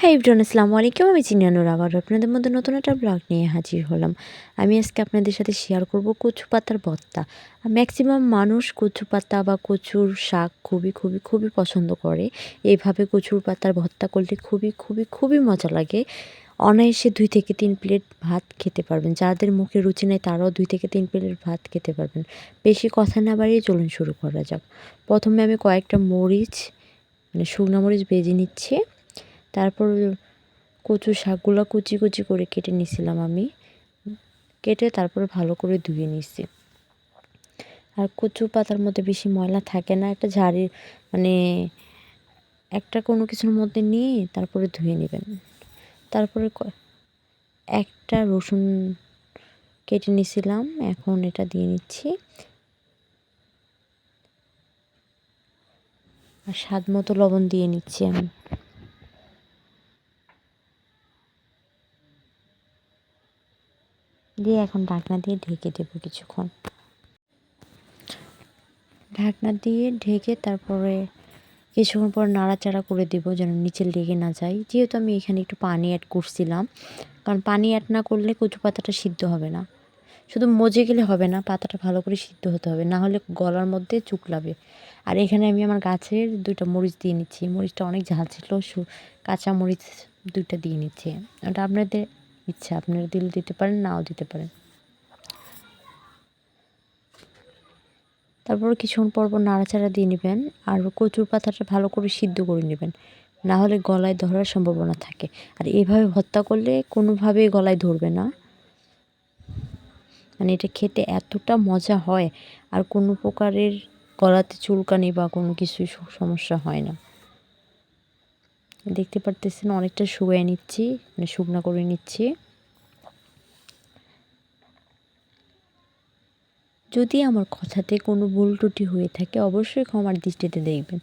High ইবরান আসসালামু আলাইকুম আমি চিনিয়ানুর আবার আপনাদের মধ্যে নতুন একটা ব্লগ নিয়ে হাজির হলাম। আমি আজকে আপনাদের সাথে শেয়ার করব কচু পাতার ভর্তা ম্যাক্সিমাম মানুষ কচু পাতা বা কচুর শাক খুবই খুবই খুবই পছন্দ করে। এইভাবে কচুর পাতার ভর্তা করলে খুবই খুবই খুবই মজা লাগে। অনায়াসে দুই থেকে তিন প্লেট ভাত খেতে পারবেন। যাদের মুখে রুচি নেই তারাও দুই থেকে তিন প্লেট ভাত খেতে পারবেন। বেশি কথা না বাড়িয়ে চলুন শুরু করা যাক। প্রথমে আমি কয়েকটা মরিচ মানে শুকনো মরিচ বেজে নিচ্ছি। তারপর কচু শাকগুলো কুচি কুচি করে কেটে নিছিলাম আমি। কেটে তারপরে ভালো করে ধুয়ে নিছি। আর কচু পাতার মধ্যে বেশি ময়লা থাকে না, একটা ঝাড়ি মানে একটা কোনো কিছুর মধ্যে নিয়ে তারপরে ধুয়ে নেবেন। তারপরে একটা রসুন কেটে নিছিলাম, এখন এটা দিয়ে নিচ্ছি। আর স্বাদ মতো লবণ দিয়ে নিচ্ছি আমি। দিয়ে এখন ঢাকনা দিয়ে ঢেকে দেবো কিছুক্ষণ। ঢাকনা দিয়ে ঢেকে তারপরে কিছুক্ষণ পর নাড়াচাড়া করে দেব যেন নিচে লেগে না যায় যেহেতু আমি এখানে একটু পানি অ্যাড করছিলাম, কারণ পানি অ্যাড না করলে কচু পাতাটা সিদ্ধ হবে না। শুধু মজে গেলে হবে না, পাতাটা ভালো করে সিদ্ধ হতে হবে, না হলে গলার মধ্যে চুকলাবে। আর এখানে আমি আমার গাছের দুইটা মরিচ দিয়ে নিচ্ছি। মরিচটা অনেক ঝাল ছিল কাঁচা মরিচ দুইটা দিয়ে নিচ্ছি। ওটা আপনাদের ইচ্ছা, আপনারা দিলে দিতে পারেন, নাও দিতে পারেন। তারপর কিছুক্ষণ পর পর নাড়াচাড়া দিয়ে নেবেন আর কচুর পাতাটা ভালো করে সিদ্ধ করে নেবেন। না হলে গলায় ধরার সম্ভাবনা থাকে। আর এভাবে ভর্তা করলে কোনোভাবেই গলায় ধরবে না। মানে এটা খেতে এতটা মজা হয়। আর কোনো প্রকারের গলাতে চুলকানি বা কোনো কিছুই সমস্যা হয় না। দেখতে পারতেছেন, অনেকটা শুয়ে নিচ্ছি মানে শুকনা করে নিচ্ছি। যদি আমার কথাতে কোনো ভুল ত্রুটি হয়ে থাকে, অবশ্যই ক্ষমার দৃষ্টিতে দেখবেন।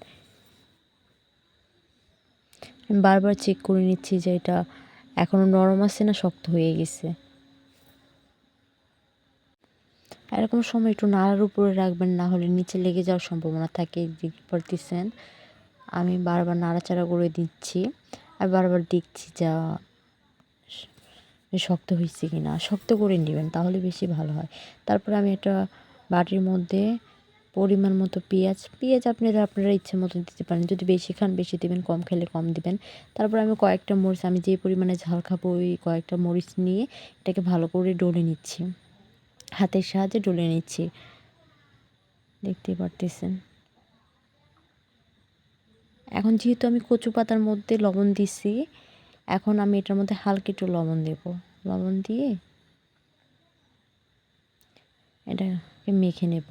বারবার চেক করে নিচ্ছি যে এটা এখনও নরম আছে না শক্ত হয়ে গেছে। এরকম সময় একটু নাড়ার উপরে রাখবেন, না হলে নিচে লেগে যাওয়ার সম্ভাবনা থাকে, দেখতে পারতেছেন। আমি বারবার নাড়াচাড়া করে দিচ্ছি আর বারবার দেখছি যা শক্ত হয়েছে কি না শক্ত করে নেবেন, তাহলে বেশি ভালো হয়। তারপরে আমি একটা বাটির মধ্যে পরিমাণ মতো পেঁয়াজ পেঁয়াজ আপনারা আপনারা ইচ্ছে মতো দিতে পারেন। যদি বেশি খান, বেশি দেবেন, কম খেলে কম দিবেন। তারপর আমি কয়েকটা মরিচ, আমি যে পরিমাণে ঝাল খাব ওই কয়েকটা মরিচ নিয়ে এটাকে ভালো করে ডলে নিচ্ছি। হাতের সাহায্যে ডলে নিচ্ছি। দেখতে পারতেছেন। এখন যেহেতু আমি কচু পাতার মধ্যে লবণ দিছি, এখন আমি এটার মধ্যে হালকা একটু লবণ দেব। লবণ দিয়ে এটাকে মেখে নেব।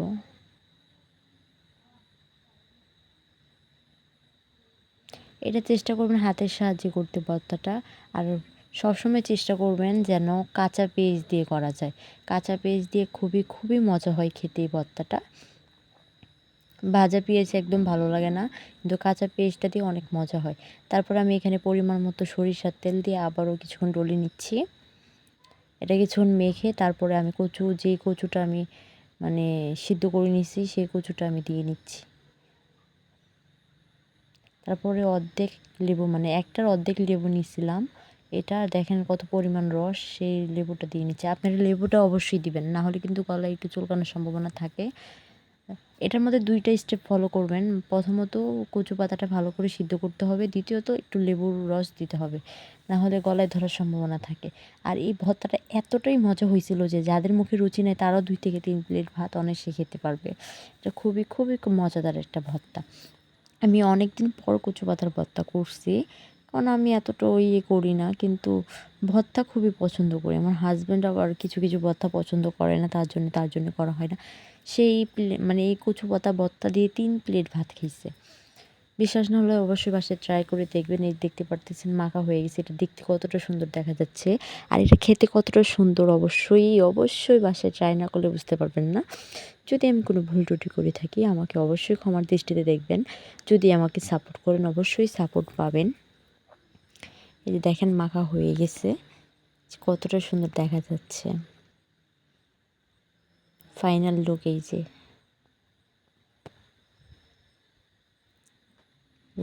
এটা চেষ্টা করবেন হাতের সাহায্যে করতে ভর্তাটা আর সবসময় চেষ্টা করবেন যেন কাঁচা পেঁয়াজ দিয়ে করা যায়। কাঁচা পেঁয়াজ দিয়ে খুবই খুবই মজা হয় খেতে এই ভর্তাটা ভাজা পেঁয়াজ একদম ভালো লাগে না, কিন্তু কাঁচা পেঁয়াজটা দিয়ে অনেক মজা হয়। তারপর আমি এখানে পরিমাণ মতো সরিষার তেল দিয়ে আবারও কিছুক্ষণ ডলে নিচ্ছি। এটা কিছুক্ষণ মেখে তারপরে আমি কচু যেই কচুটা আমি মানে সিদ্ধ করে নিচ্ছি সেই কচুটা আমি দিয়ে নিচ্ছি। তারপরে অর্ধেক লেবু মানে একটার অর্ধেক লেবু নিছিলাম এটা দেখেন কত পরিমাণ রস, সেই লেবুটা দিয়ে নিচ্ছে। আপনারা লেবুটা অবশ্যই দিবেন, না হলে কিন্তু গলায় একটু চুলকানোর সম্ভাবনা থাকে। এটার মধ্যে দুইটা স্টেপ ফলো করবেন। প্রথমত কচু পাতাটা ভালো করে সিদ্ধ করতে হবে। দ্বিতীয়ত একটু লেবুর রস দিতে হবে, না হলে গলায় ধরার সম্ভাবনা থাকে। আর এই ভর্তাটা এতটাই মজা হয়েছিল যে যাদের মুখে রুচি নেই, তারাও দুই থেকে তিন প্লেট ভাত অনেক খেতে পারবে। এটা খুবই খুবই মজাদার একটা ভর্তা। আমি অনেক দিন পর কচু পাতার ভর্তা করছি। কারণ আমি এতটা ওই ইয়ে করি না, কিন্তু ভর্তা খুবই পছন্দ করি। আমার হাজব্যান্ড আবার কিছু কিছু ভর্তা পছন্দ করে না, তার জন্য তার জন্য করা হয় না। সেই মানে এই কচু পাতা, ভর্তা দিয়ে তিন প্লেট ভাত খেয়েছে। বিশ্বাস না হলে অবশ্যই বাসায় ট্রাই করে দেখবেন, এই দেখতে পারতেছেন, মাখা হয়ে গেছে। এটা দেখতে কতটা সুন্দর দেখা যাচ্ছে। আর এটা খেতে কতটা সুন্দর, অবশ্যই অবশ্যই বাসায় ট্রাই না করলে বুঝতে পারবেন না। যদি আমি কোনো ভুল ত্রুটি করে থাকি, আমাকে অবশ্যই ক্ষমার দৃষ্টিতে দেখবেন। যদি আমাকে সাপোর্ট করেন, অবশ্যই সাপোর্ট পাবেন। এই যে দেখেন মাখা হয়ে গেছে। কতটা সুন্দর দেখা যাচ্ছে। ফাইনাল লুক এই যে।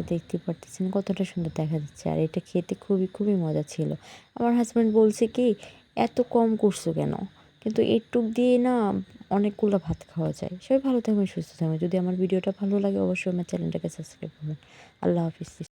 দেখতে পারতেছেন কতটা সুন্দর দেখা যাচ্ছে। আর এটা খেতে খুবই খুবই মজা ছিল। আমার হাজব্যান্ড বলছে কি, এত কম করছ কেন? কিন্তু এটুক দিয়ে না অনেকগুলো ভাত খাওয়া যায়। সবাই ভালো থাকবেন, সুস্থ থাকবেন। যদি আমার ভিডিওটা ভালো লাগে, অবশ্যই আমার চ্যানেলটাকে সাবস্ক্রাইব করবেন। আল্লাহ হাফিজ।